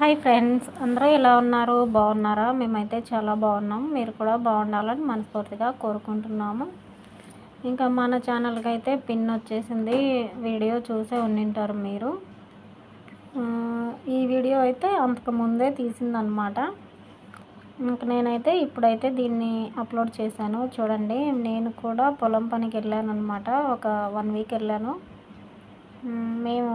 Hi friends అందరూ ఎలా ఉన్నారు? బాగున్నారా? మేమైతే చాలా బాగున్నాం. మీరు కూడా బాగుండాలని మనస్ఫూర్తిగా కోరుకుంటున్నాము. ఇంకా మన ఛానల్కి అయితే పిన్ వచ్చేసింది. వీడియో చూసే ఉండింటారు మీరు. ఈ వీడియో అయితే అంతకు ముందే తీసిందనమాట. ఇంక నేనైతే ఇప్పుడైతే దీన్ని అప్లోడ్ చేశాను. చూడండి నేను కూడా పొలం పనికి వెళ్ళాను అనమాట ఒక వన్ వీక్ వెళ్ళాను. మేము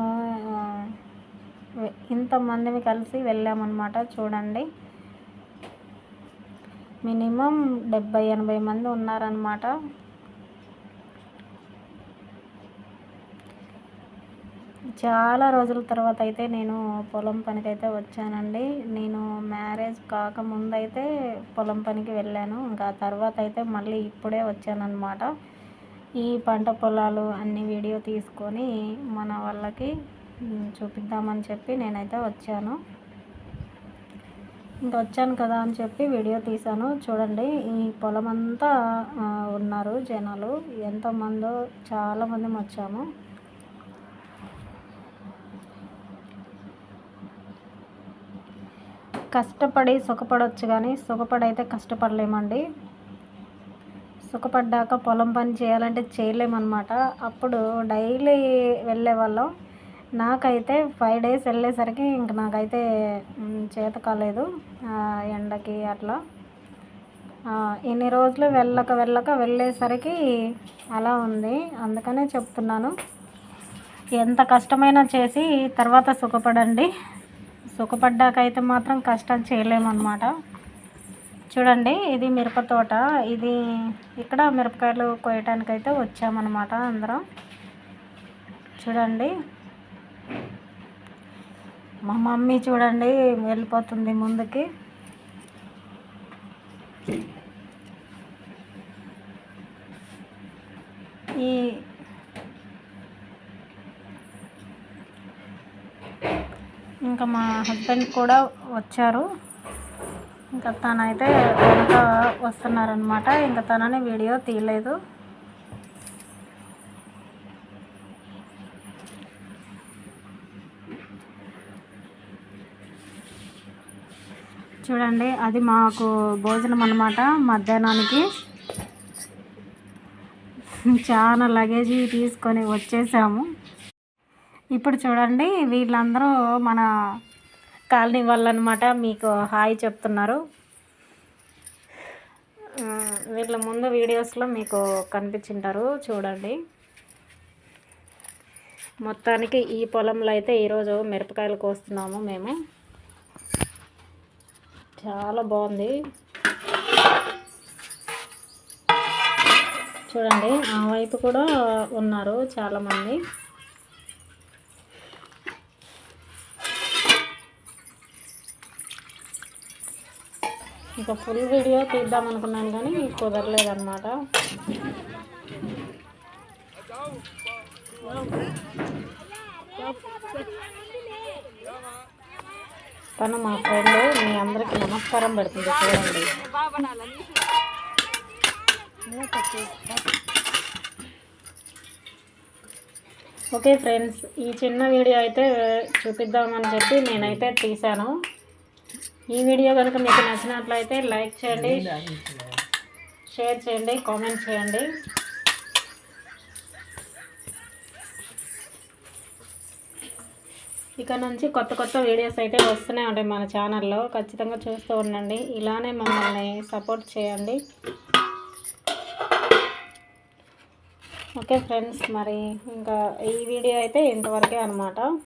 ఇంతమందిని కలిసి వెళ్ళామన్నమాట చూడండి. మినిమం డెబ్బై ఎనభై మంది ఉన్నారనమాట చాలా రోజుల తర్వాత అయితే నేను పొలం పనికి అయితే వచ్చానండి. నేను మ్యారేజ్ కాకముందైతే పొలం పనికి వెళ్ళాను. ఇంకా తర్వాత అయితే మళ్ళీ ఇప్పుడే వచ్చానన్నమాట. ఈ పంట పొలాలు అన్ని వీడియో తీసుకొని మన వాళ్ళకి చూపిద్దామని చెప్పి నేనైతే వచ్చాను. ఇంకా వచ్చాను కదా అని చెప్పి వీడియో తీశాను. చూడండి ఈ పొలం అంతా ఉన్నారు జనాలు. ఎంతమందో చాలామంది వచ్చాము. కష్టపడి సుఖపడవచ్చు కానీ సుఖపడైతే కష్టపడలేమండి. సుఖపడ్డాక పొలం పని చేయాలంటే చేయలేమన్నమాట. అప్పుడు డైలీ వెళ్ళే వాళ్ళం. నాకైతే ఫైవ్ డేస్ వెళ్ళేసరికి ఇంక నాకైతే చేత కాలేదు ఎండకి అట్లా. ఇన్ని రోజులు వెళ్ళక వెళ్ళక వెళ్ళేసరికి అలా ఉంది. అందుకనే చెప్తున్నాను. ఎంత కష్టమైనా చేసి తర్వాత సుఖపడండి. సుఖపడ్డాకైతే మాత్రం కష్టం చేయలేమన్నమాట. చూడండి ఇది మిరప తోట. ఇది ఇక్కడ మిరపకాయలు కోయటానికైతే వచ్చామన్నమాట అందరం. చూడండి. మా మమ్మీ చూడండి వెళ్ళిపోతుంది ముందుకి. ఈ ఇంకా మా హస్బెండ్ కూడా వచ్చారు. ఇంకా తనైతే వెనక వస్తున్నారనమాట ఇంకా తనని వీడియో తీయలేదు. చూడండి అది మాకు భోజనం అనమాట మధ్యాహ్నానికి. చాలా లగేజీ తీసుకొని వచ్చేసాము. ఇప్పుడు చూడండి వీళ్ళందరూ మన కాలనీ వాళ్ళనమాట మీకు హాయ్ చెప్తున్నారు. వీళ్ళ ముందు వీడియోస్లో మీకు కనిపించింటారు చూడండి. మొత్తానికి ఈ పొలంలో అయితే ఈరోజు మిరపకాయలు కోస్తున్నాము మేము. చాలా బాగుంది. చూడండి ఆ వైపు కూడా ఉన్నారు చాలామంది. ఇంకా ఫుల్ వీడియో తీద్దాం అనుకున్నాను కానీ కుదరలేదన్నమాట. తను మా ఫ్రెండ్ మీ అందరికి నమస్కారం పెడుతుంది చూడండి. ఓకే ఫ్రెండ్స్ ఈ చిన్న వీడియో అయితే చూపిద్దామని చెప్పి నేనైతే తీశాను. ఈ వీడియో కనుక మీకు నచ్చినట్లయితే లైక్ చేయండి షేర్ చేయండి కామెంట్ చేయండి. ఇక నుంచి కొత్త కొత్త వీడియోస్ అయితే వస్తూనే ఉంటాయి మన ఛానల్లో. ఖచ్చితంగా చూస్తూ ఉండండి. ఇలానే మమ్మల్ని సపోర్ట్ చేయండి. ఓకే ఫ్రెండ్స్ మరి ఇంకా ఈ వీడియో అయితే ఇంతవరకే అనమాట